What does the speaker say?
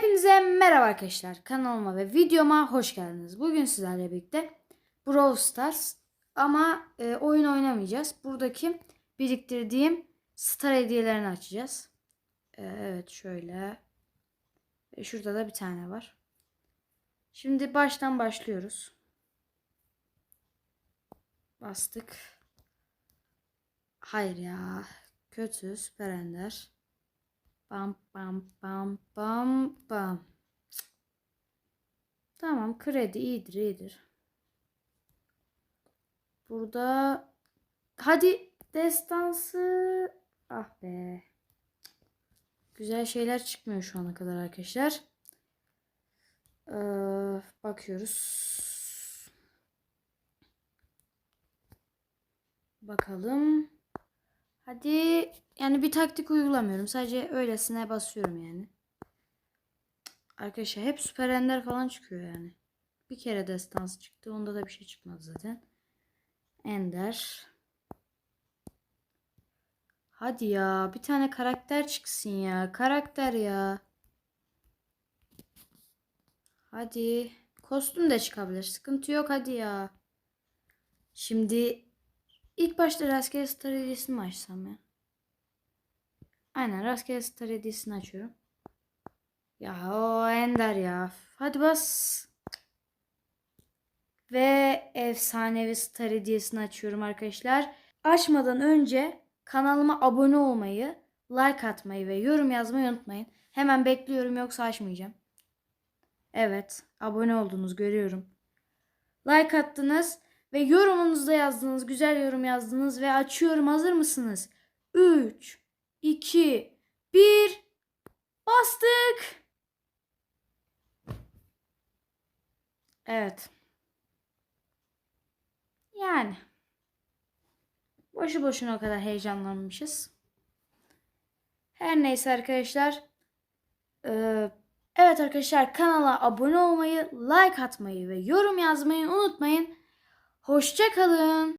Hepinize merhaba arkadaşlar. Kanalıma ve videoma hoş geldiniz. Bugün sizlerle birlikte Brawl Stars ama e, oyun oynamayacağız. Buradaki biriktirdiğim star hediyelerini açacağız. E, evet şöyle. E, şurada da bir tane var. Şimdi baştan başlıyoruz. Bastık. Hayır ya. Kötü. Süper Ender. Bam bam bam bam bam. Tamam kredi iyidir iyidir. Burada hadi destansı ah be. Güzel şeyler çıkmıyor şu ana kadar arkadaşlar. Ee, bakıyoruz. Bakalım. Hadi yani bir taktik uygulamıyorum. Sadece öylesine basıyorum yani. Arkadaşlar hep süper ender falan çıkıyor yani. Bir kere destansı çıktı. Onda da bir şey çıkmadı zaten. Ender. Hadi ya. Bir tane karakter çıksın ya. Karakter ya. Hadi. Kostüm de çıkabilir. Sıkıntı yok hadi ya. Şimdi ilk başta rastgele star hediyesini mi açsam ya? Aynen rastgele star hediyesini açıyorum. Ya o ender ya. Hadi bas. Ve efsanevi star hediyesini açıyorum arkadaşlar. Açmadan önce kanalıma abone olmayı, like atmayı ve yorum yazmayı unutmayın. Hemen bekliyorum yoksa açmayacağım. Evet, abone oldunuz görüyorum. Like attınız ve yorumunuzda yazdınız, güzel yorum yazdınız ve açıyorum. Hazır mısınız? 3 2 1 Bastık. Evet. Yani. Boşu boşuna o kadar heyecanlanmışız. Her neyse arkadaşlar. Ee, evet arkadaşlar kanala abone olmayı, like atmayı ve yorum yazmayı unutmayın. Hoşça kalın.